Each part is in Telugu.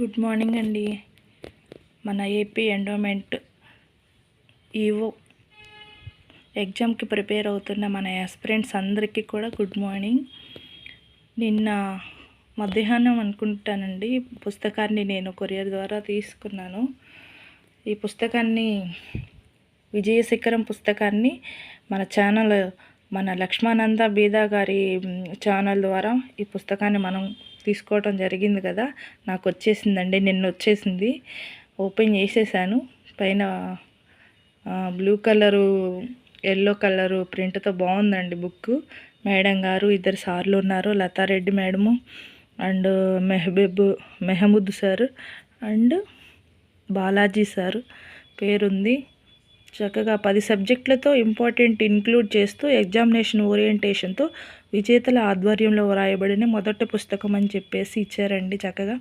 గుడ్ మార్నింగ్ అండి. మన ఏపీ ఎండోమెంట్ ఈవో ఎగ్జామ్కి ప్రిపేర్ అవుతున్న మన ఆస్పిరెంట్స్ అందరికీ కూడా గుడ్ మార్నింగ్. నిన్న మధ్యాహ్నం అనుకుంటానండి. పుస్తకాన్ని నేను కొరియర్ ద్వారా తీసుకున్నాను. ఈ పుస్తకాన్ని విజయశిఖరం పుస్తకాన్ని మన ఛానల్ మన లక్ష్మానంద బీదా గారి ఛానల్ ద్వారా ఈ పుస్తకాన్ని మనం తీసుకోవటం జరిగింది కదా నాకు వచ్చేసిందండి నిన్న వచ్చేసింది. ఓపెన్ చేసేసాను. పైన బ్లూ కలరు ఎల్లో కలరు ప్రింట్తో బాగుందండి బుక్ మేడం గారు ఇద్దరు సార్లు ఉన్నారు Latha Reddy madam and Mehboob Mehmood sir and Balaji sir. పేరుంది. చక్కగా పది సబ్జెక్టులతో ఇంపార్టెంట్ ఇన్క్లూడ్ చేస్తూ ఎగ్జామినేషన్ ఓరియంటేషన్తో విజేతల ఆధ్వర్యంలో వ్రాయబడిన మొదటి పుస్తకం అని చెప్పేసి ఇచ్చారండి చక్కగా.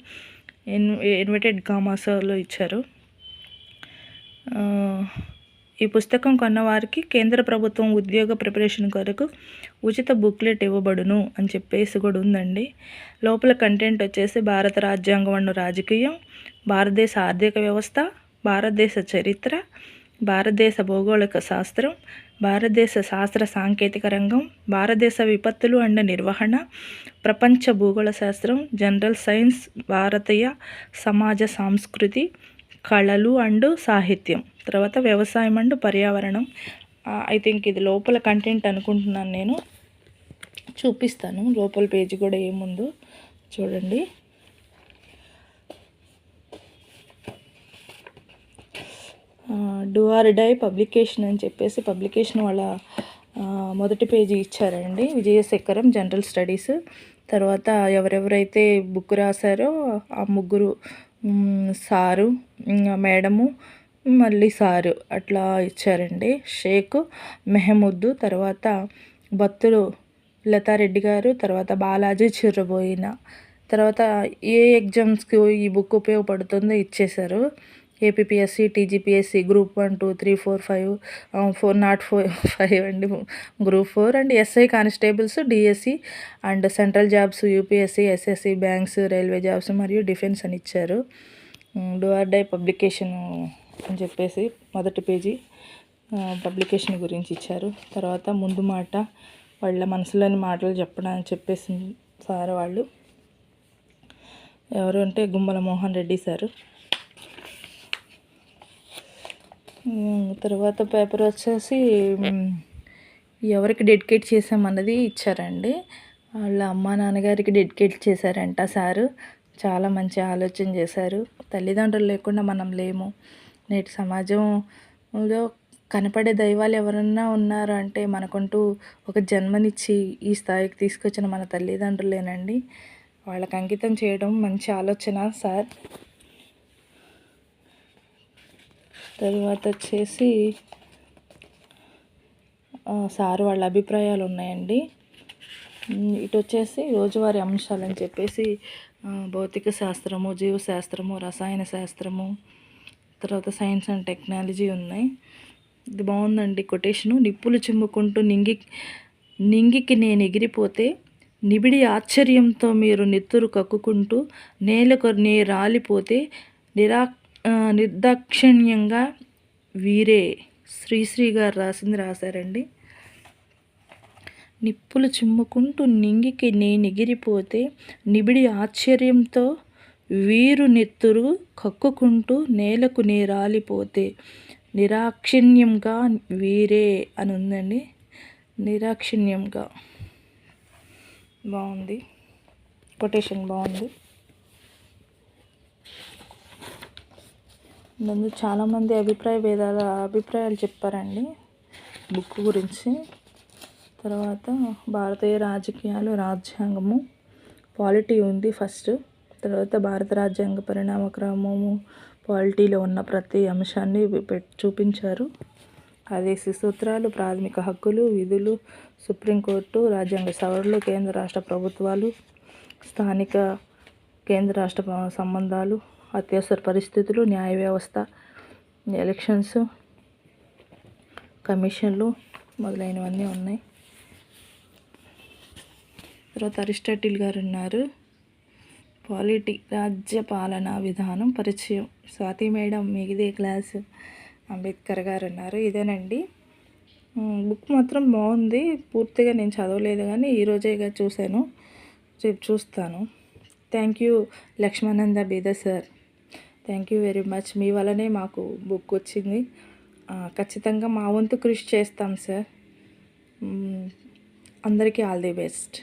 ఇన్ ఇన్విటెడ్ కామాసలో ఇచ్చారు. ఈ పుస్తకం కొన్నవారికి కేంద్ర ప్రభుత్వం ఉద్యోగ ప్రిపరేషన్ కొరకు ఉచిత బుక్లెట్ ఇవ్వబడును అని చెప్పేసి కూడా ఉందండి. లోపల కంటెంట్ వచ్చేసి భారత రాజ్యాంగం అన్న రాజకీయం భారతదేశ ఆర్థిక వ్యవస్థ భారతదేశ చరిత్ర భారతదేశ భౌగోళిక శాస్త్రం భారతదేశ శాస్త్ర సాంకేతిక రంగం భారతదేశ విపత్తులు అండ్ నిర్వహణ ప్రపంచ భూగోళ శాస్త్రం జనరల్ సైన్స్ భారతీయ సమాజ సంస్కృతి కళలు అండ్ సాహిత్యం. తర్వాత వ్యవసాయం అండ్ పర్యావరణం. ఐ థింక్ ఇది లోపల కంటెంట్ అనుకుంటున్నాను నేను. చూపిస్తాను. లోపల పేజీ కూడా ఏముందో చూడండి. డూఆర్ డై పబ్లికేషన్ అని చెప్పేసి పబ్లికేషన్ వాళ్ళ మొదటి పేజీ ఇచ్చారండి. Vijayasekharam general studies. తర్వాత ఎవరెవరైతే బుక్ రాశారో ఆ ముగ్గురు సారు మేడము మళ్ళీ సారు అట్లా ఇచ్చారండి. షేక్ మెహముద్దు తర్వాత భక్తులు లతారెడ్డి గారు తర్వాత బాలాజీ చిర్రబోయిన తర్వాత ఏ ఎగ్జామ్స్కి ఈ బుక్ ఉపయోగపడుతుందో ఇచ్చేశారు. APSC TGPSC group one two three four five four not four five అండి. Group four and SI constables DSC and central jobs UPSC SSC banks railway jobs మరియు డిఫెన్స్ అని ఇచ్చారు. డూఆర్ డై పబ్లికేషన్ అని చెప్పేసి మొదటి పేజీ పబ్లికేషన్ గురించి ఇచ్చారు. తర్వాత ముందు మాట వాళ్ళ మనసులోని మాటలు చెప్పడానికి చెప్పేసి సార్ వాళ్ళు. ఎవరు అంటే గుమ్మల మోహన్ రెడ్డి సారు. తర్వాత పేపర్ వచ్చేసి ఎవరికి డెడికేట్ చేసామన్నది ఇచ్చారండి. వాళ్ళ అమ్మ నాన్నగారికి డెడికేట్ చేశారంట సారు. చాలా మంచి ఆలోచన చేశారు. తల్లిదండ్రులు లేకుండా మనం లేము. నేటి సమాజంలో కనపడే దైవాలు ఎవరన్నా ఉన్నారు అంటే మనకుంటూ ఒక జన్మనిచ్చి ఈ స్థాయికి తీసుకొచ్చిన మన తల్లిదండ్రులేనండి. వాళ్ళకి అంకితం చేయడం మంచి ఆలోచన సార్. తర్వాత వచ్చేసి సార్ వాళ్ళ అభిప్రాయాలు ఉన్నాయండి. ఇటు వచ్చేసి రోజువారీ అంశాలు అని చెప్పేసి భౌతిక శాస్త్రము జీవశాస్త్రము రసాయన శాస్త్రము తర్వాత సైన్స్ అండ్ టెక్నాలజీ ఉన్నాయి. ఇది బాగుందండి కొటేషను. నిప్పులు చిమ్ముకుంటూ నింగి నింగికి నేను ఎగిరిపోతే నిబిడి ఆశ్చర్యంతో మీరు నెత్తురు కక్కుకుంటూ నేలకు నే రాలిపోతే నిరా నిర్దాక్షిణ్యంగా వీరే శ్రీశ్రీ గారు రాసింది రాశారండి. నిప్పులు చిమ్ముకుంటూ నింగికి నేను ఎగిరిపోతే నిబిడి ఆశ్చర్యంతో వీరు నెత్తురు కక్కుకుంటూ నేలకు నేరాలిపోతే నిరాక్షిణ్యంగా వీరే అని ఉందండి. నిరాక్షిణ్యంగా. బాగుంది. కొటేషన్ బాగుంది. నందు చాలామంది అభిప్రాయ భేదాల అభిప్రాయాలు చెప్పారండి బుక్ గురించి. తర్వాత భారతీయ రాజకీయాలు రాజ్యాంగము పాలిటీ ఉంది ఫస్ట్. తర్వాత భారత రాజ్యాంగ పరిణామ క్రమము పాలిటీలో ఉన్న ప్రతి అంశాన్ని చూపించారు. అదే సూత్రాలు ప్రాథమిక హక్కులు విధులు సుప్రీంకోర్టు రాజ్యాంగ సవరణలు కేంద్ర రాష్ట్ర ప్రభుత్వాలు స్థానిక కేంద్ర రాష్ట్ర సంబంధాలు అత్యవసర పరిస్థితులు న్యాయ వ్యవస్థ ఎలక్షన్స్ కమిషన్లు మొదలైనవన్నీ ఉన్నాయి. తర్వాత అరిస్టాటిల్ గారు ఉన్నారు పాలిటీ రాజ్య పాలన విధానం పరిచయం. స్వాతి మేడం మీదే క్లాసు. అంబేద్కర్ గారు ఉన్నారు ఇదేనండి. బుక్ మాత్రం బాగుంది. పూర్తిగా నేను చదవలేదు కానీ ఈరోజేగా చూశాను. రేపు చూస్తాను. Thank you Lakshmananda Beeda sir. Thank you very much మీ వల్లనే మాకు బుక్ వచ్చింది. ఖచ్చితంగా మా వంతు కృషి చేస్తాం సార్ అందరికీ ఆల్ ది బెస్ట్.